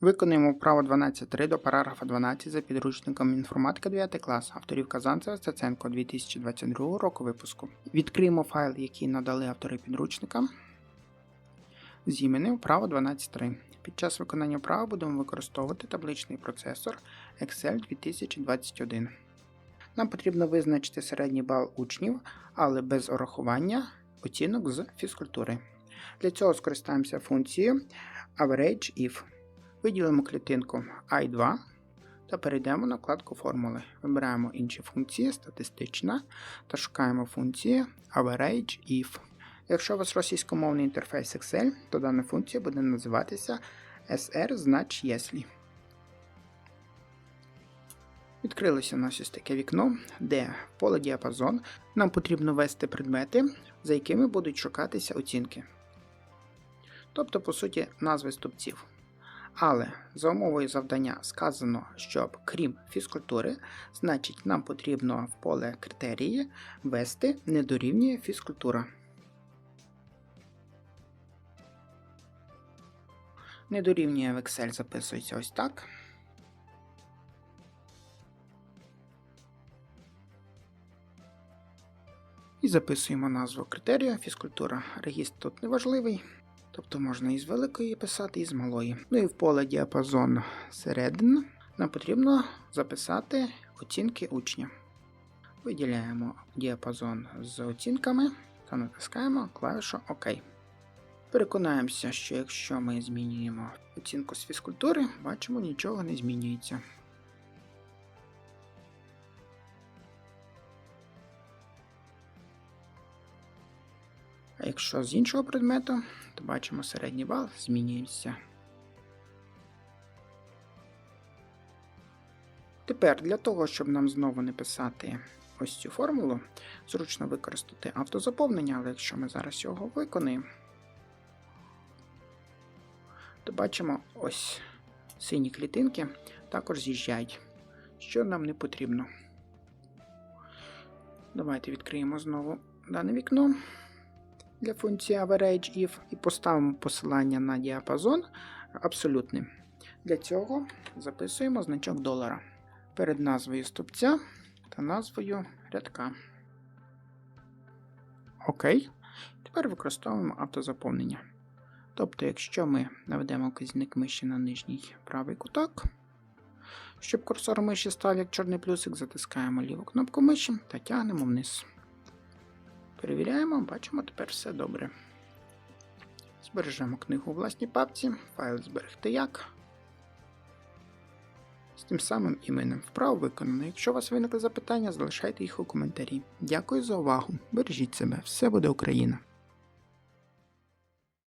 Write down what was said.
Виконуємо вправо 12.3 до параграфа 12 за підручником інформатика 9 клас авторів Казанцева Стеценко 2022 року випуску. Відкриємо файл, який надали автори підручника з іменем вправо 12.3. Під час виконання вправи будемо використовувати табличний процесор Excel 2021. Нам потрібно визначити середній бал учнів, але без урахування оцінок з фізкультури. Для цього скористаємося функцією average_if. Виділимо клітинку I2 та перейдемо на вкладку формули. Вибираємо інші функції, статистична та шукаємо функцію average_if. Якщо у вас російськомовний інтерфейс Excel, то дана функція буде називатися SR знач «Если». Відкрилося у нас ось таке вікно, де поле діапазон нам потрібно ввести предмети, за якими будуть шукатися оцінки. Тобто, по суті, назви стовпців. Але за умовою завдання сказано, щоб крім фізкультури, значить нам потрібно в поле критерії ввести не дорівнює фізкультура. Не дорівнює в Excel записується ось так. І записуємо назву критерія фізкультура. Регістр тут неважливий. Тобто можна із великої писати, і з малої. Ну і в поле діапазон середин нам потрібно записати оцінки учня. Виділяємо діапазон з оцінками та натискаємо клавішу ОК. Переконаємося, що якщо ми змінюємо оцінку з фізкультури, бачимо, нічого не змінюється. А якщо з іншого предмету, то бачимо середній бал змінюється. Тепер для того, щоб нам знову не писати ось цю формулу, зручно використати автозаповнення, але якщо ми зараз його виконуємо, то бачимо ось сині клітинки також з'їжджають, що нам не потрібно. Давайте відкриємо знову дане вікно для функції average_if і поставимо посилання на діапазон абсолютним. Для цього записуємо значок долара перед назвою стовпця та назвою рядка. Окей. Тепер використовуємо автозаповнення. Тобто, якщо ми наведемо вказівник миші на нижній правий куток, щоб курсор миші став як чорний плюсик, затискаємо ліву кнопку миші та тягнемо вниз. Перевіряємо, бачимо, тепер все добре. Збережемо книгу у власній папці, файл зберегти як. З тим самим іменем вправо виконано. Якщо у вас виникли запитання, залишайте їх у коментарі. Дякую за увагу. Бережіть себе, все буде Україна!